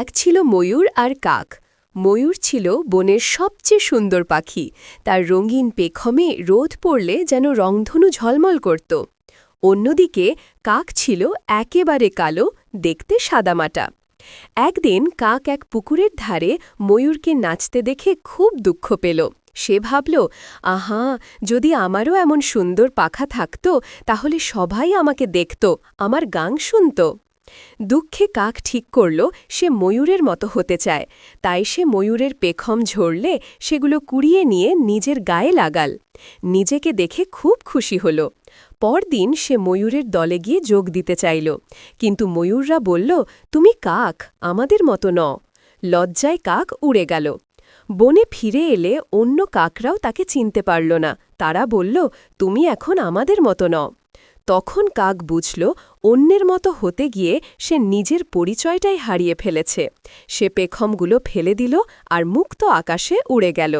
এক ছিল ময়ূর আর কাক। ময়ূর ছিল বনের সবচেয়ে সুন্দর পাখি। তার রঙিন পেখমে রোদ পড়লে যেন রংধনু ঝলমল করত। অন্যদিকে কাক ছিল একেবারে কালো, দেখতে সাদামাটা। একদিন কাক এক পুকুরের ধারে ময়ূরকে নাচতে দেখে খুব দুঃখ পেল। সে ভাবল, আহা, যদি আমারও এমন সুন্দর পাখা থাকত, তাহলে সবাই আমাকে দেখত, আমার গান শুনত। দুঃখে কাক ঠিক করল, সে ময়ূরের মতো হতে চায়। তাই সে ময়ূরের পেখম ঝরলে, সেগুলো কুড়িয়ে নিয়ে নিজের গায়ে লাগাল। নিজেকে দেখে খুব খুশি হল। পরদিন সে ময়ূরের দলে গিয়ে যোগ দিতে চাইল। কিন্তু ময়ূররা বলল, তুমি কাক, আমাদের মতো ন লজ্জায় কাক উড়ে গেল। বনে ফিরে এলে অন্য কাকরাও তাকে চিনতে পারল না। তারা বলল, তুমি এখন আমাদের মতো ন তখন কাক বুঝল অন্যের মতো হতে গিয়ে সে নিজের পরিচয়টাই হারিয়ে ফেলেছে। সে পেখমগুলো ফেলে দিল আর মুক্ত আকাশে উড়ে গেল।